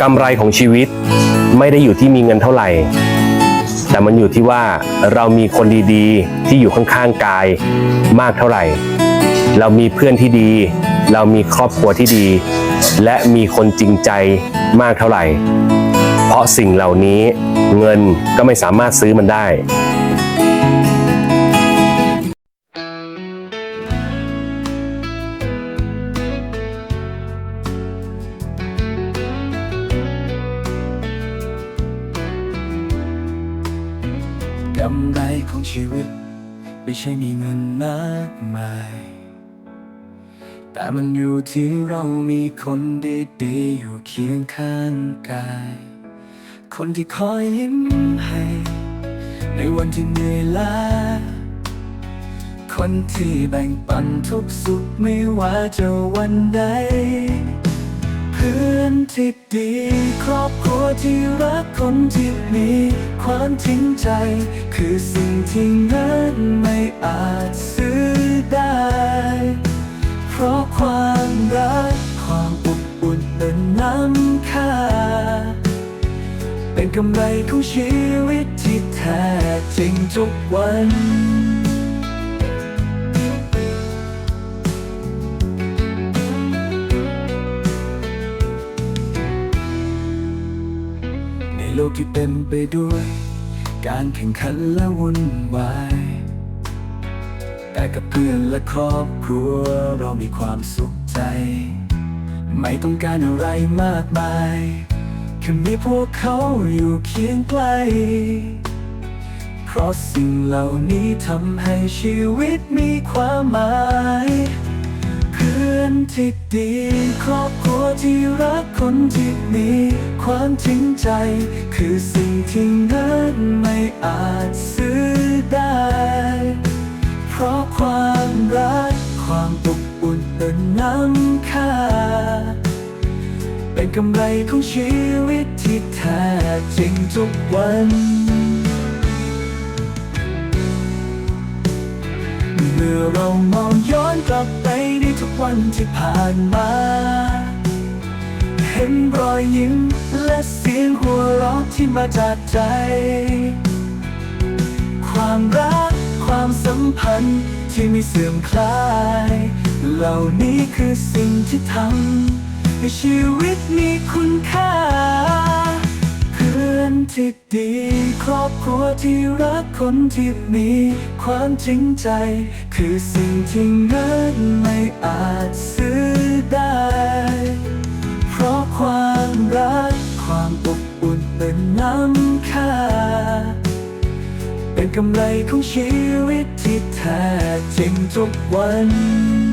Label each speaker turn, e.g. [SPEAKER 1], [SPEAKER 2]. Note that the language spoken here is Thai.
[SPEAKER 1] กำไรของชีวิตไม่ได้อยู่ที่มีเงินเท่าไหร่ แต่มันอยู่ที่ว่าเรามีคนดีๆ ที่อยู่ข้างๆกายมากเท่าไหร่ เรามีเพื่อนที่ดี เรามีครอบครัวที่ดี และมีคนจริงใจมากเท่าไหร่ เพราะสิ่งเหล่านี้เงินก็ไม่สามารถซื้อมันได้
[SPEAKER 2] กำไรของชีวิต ไม่ใช่มีเงินมากมาย แต่มันอยู่ที่เรามีคนดีๆอยู่เคียงข้างกาย คนที่คอยยิ้มให้ ในวันที่เหนื่อยล้าคนที่แบ่งปันทุกสุขไม่ว่าจะวันใด ที่ดี ครอบครัวที่รักคนที่มีความจริงใจ คือสิ่งที่เงินไม่อาจซื้อได้ เพราะความรักความอบอุ่นเป็นน้ำค่า เป็นกำไรของชีวิตที่แท้จริงทุกวัน โลกที่เต็มไปด้วย การแข่งขันและวุ่นวายแต่กับเพื่อนและครอบครัวเรามีความสุขใจ ไม่ต้องการอะไรมากมายแค่มีพวกเขาอยู่เคียงใกล้เพราะสิ่งเหล่านี้ทำให้ชีวิตมีความหมาย อนที่ดี ครอบครัวที่รักคนที่มีความจริงใจ คือสิ่งที่เงินไม่อาจซื้อได้ เพราะความรักความอบอุ่นเป็นน้ำค่า เป็นกำไรของชีวิตที่แท้จริงทุกวันเมื่อเรามองย้อนกลับไปใน ทุกวันที่ผ่านมา เห็นรอยยิ้มและเสียงหัวเราะที่มาจากใจ ความรักความสัมพันธ์ที่ไม่เสื่อมคลาย เหล่านี้คือสิ่งที่ทำให้ชีวิตมีคุณค่า อนที่ดี ครอบครัวที่รักคนที่มีความจริงใจ คือสิ่งที่เงินไม่อาจซื้อได้ เพราะความรักความอบอุ่นเป็นน้ำค่า เป็นกำไรของชีวิตที่แท้จริงทุกวัน